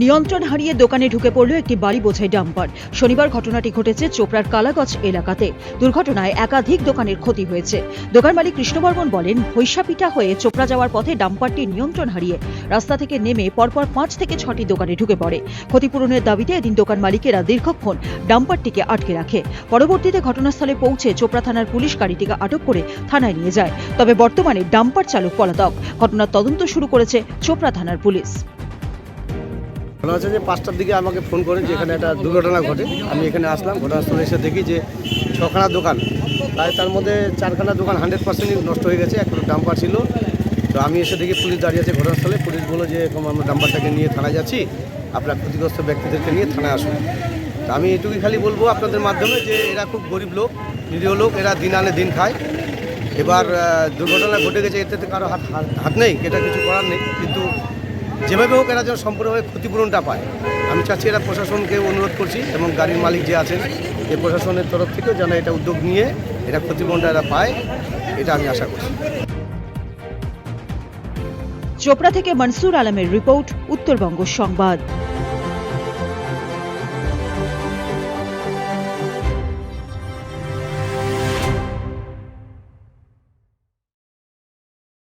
নিয়ন্ত্রণ হারিয়ে দোকানে ঢুকে পড়ল একটি বাড়ি বোঝাই ডাম্পার। শনিবার ঘটনাটি ঘটেছে চোপড়ার কালাগঞ্জ এলাকাতে। দুর্ঘটনায় একাধিক দোকানের ক্ষতি হয়েছে। দোকান মালিক কৃষ্ণবর্মন বলেন হৈসাপিটা হয়ে চোপড়া যাওয়ার পথে ডাম্পারটি নিয়ন্ত্রণ হারিয়ে রাস্তা থেকে নেমে পরপর পাঁচ থেকে ছটি দোকানে ঢুকে পড়ে। ক্ষতিপূরণের দাবিতে এদিন দোকান মালিকেরা দীর্ঘক্ষণ ডাম্পারটিকে আটকে রাখে। পরবর্তীতে ঘটনাস্থলে পৌঁছে চোপড়া থানার পুলিশ গাড়িটিকে আটক করে থানায় নিয়ে যায়। তবে বর্তমানে ডাম্পার চালক পলাতক। ঘটনার তদন্ত শুরু করেছে চোপড়া থানার পুলিশ। মনে হচ্ছে যে পাঁচটার দিকে আমাকে ফোন করে যে এখানে একটা দুর্ঘটনা ঘটে। আমি এখানে আসলাম, ঘটনাস্থলে এসে দেখি যে ছখানা দোকান। প্রায় তার মধ্যে চারখানা দোকান হান্ড্রেড পার্সেন্টই নষ্ট হয়ে গেছে একটা ডাম্পার ছিল। তো আমি এসে দেখি পুলিশ দাঁড়িয়ে আছে ঘটনাস্থলে। পুলিশ বলল যে এরকম আমরা ডাম্পারটাকে নিয়ে থানায় যাচ্ছি, আপনার ক্ষতিগ্রস্ত ব্যক্তিদেরকে নিয়ে থানায় আসুন। তো আমি এটুকুই খালি বলব আপনাদের মাধ্যমে যে এরা খুব গরিব লোক, নিরীহ লোক, এরা দিন আনে দিন খায়। এবার দুর্ঘটনা ঘটে গেছে, এতে কারও হাত- হাত নেই, এটা কিছু করার নেই। কিন্তু যেভাবে হোক এরা যেন সম্পূর্ণভাবে ক্ষতিপূরণটা পায়। আমি চাচ্ছি এরা প্রশাসনকে অনুরোধ করছি এবং গাড়ির মালিক যে আছেন এই প্রশাসনের তরফ থেকেও যেন এটা উদ্যোগ নিয়ে এটা ক্ষতিপূরণটা এরা পায়, এটা আমি আশা করছি। চোপড়া থেকে মনসুর আলমের রিপোর্ট, উত্তরবঙ্গ সংবাদ।